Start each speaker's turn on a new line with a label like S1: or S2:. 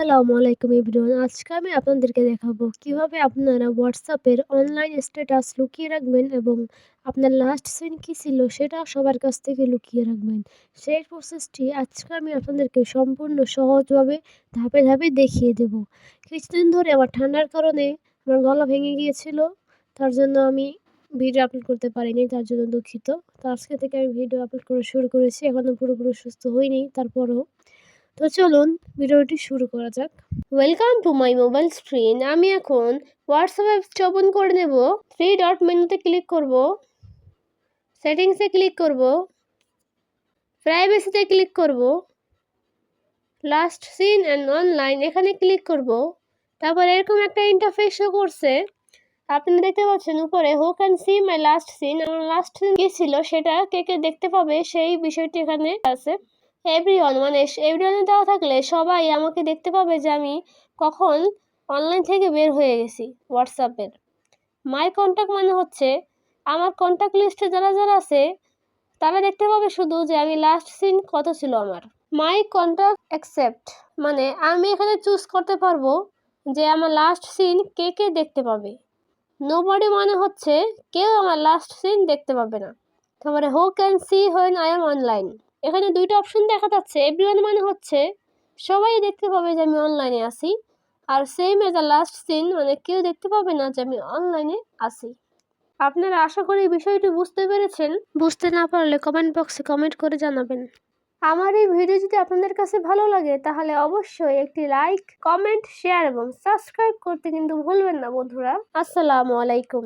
S1: আসসালামু আলাইকুম এভরিওয়ান। আজকে আমি আপনাদেরকে দেখাবো কীভাবে আপনারা হোয়াটসঅ্যাপের অনলাইন স্ট্যাটাস লুকিয়ে রাখবেন এবং আপনার লাস্ট সিন কী ছিল সেটা সবার কাছ থেকে লুকিয়ে রাখবেন। সেই প্রসেসটি আজকে আমি আপনাদেরকে সম্পূর্ণ সহজভাবে ধাপে ধাপে দেখিয়ে দেব। কিছুদিন ধরে আমার ঠান্ডার কারণে আমার গলা ভেঙে গিয়েছিল, তার জন্য আমি ভিডিও আপলোড করতে পারিনি, তার জন্য দুঃখিত। তো আজকে থেকে আমি ভিডিও আপলোড করা শুরু করেছি এখনও পুরোপুরি সুস্থ হইনি, তারপরও তো চলুন ভিডিওটি শুরু করা যাক। Welcome to my mobile screen আমি এখন হোয়াটসঅ্যাপ ওপেন করে নেব। থ্রি ডট মেনুতে ক্লিক করব। সেটিংসে ক্লিক করব। প্রাইভেসিতে ক্লিক করব। লাস্ট সিন অ্যান্ড অনলাইন এখানে ক্লিক করব। তারপর এরকম একটা ইন্টারফেস শো করছে। আপনি দেখতে পাচ্ছেন উপরে who can see my last seen আমার লাস্ট সিন কী ছিল সেটা কে কে দেখতে পাবে সেই বিষয়টি এখানে আছে। এভরিওয়ান মানে এভরিওয়ানে দেওয়া থাকলে সবাই আমাকে দেখতে পাবে যে আমি কখন অনলাইন থেকে বের হয়ে গেছি হোয়াটসঅ্যাপের মাই কন্ট্যাক্ট মানে হচ্ছে আমার কন্ট্যাক্ট লিস্টে যারা যারা আছে, তারা দেখতে পাবে শুধু যে আমি লাস্ট সিন কত ছিল আমার। মাই কন্ট্যাক্ট অ্যাকসেপ্ট মানে আমি এখানে চুজ করতে পারব যে আমার লাস্ট সিন কে কে দেখতে পাবে। নো বডি মানে হচ্ছে কেউ আমার লাস্ট সিন দেখতে পাবে না। তারপরে who can see when I am online এখানে দুইটা অপশন দেখা যাচ্ছে। এভরিওয়ান মানে হচ্ছে সবাই দেখতে পাবে যে আমি অনলাইনে আসি আর same as a last seen মানে কেউ দেখতে পাবে না যে আমি অনলাইনে আসি আপনারা আশা করি বিষয়টি বুঝতে পেরেছেন। বুঝতে না পারলে কমেন্ট বক্সে কমেন্ট করে জানাবেন। আমার এই ভিডিও যদি আপনাদের কাছে ভালো লাগে তাহলে অবশ্যই একটি লাইক কমেন্ট শেয়ার এবং সাবস্ক্রাইব করতে কিন্তু ভুলবেন না বন্ধুরা। আসসালামু আলাইকুম।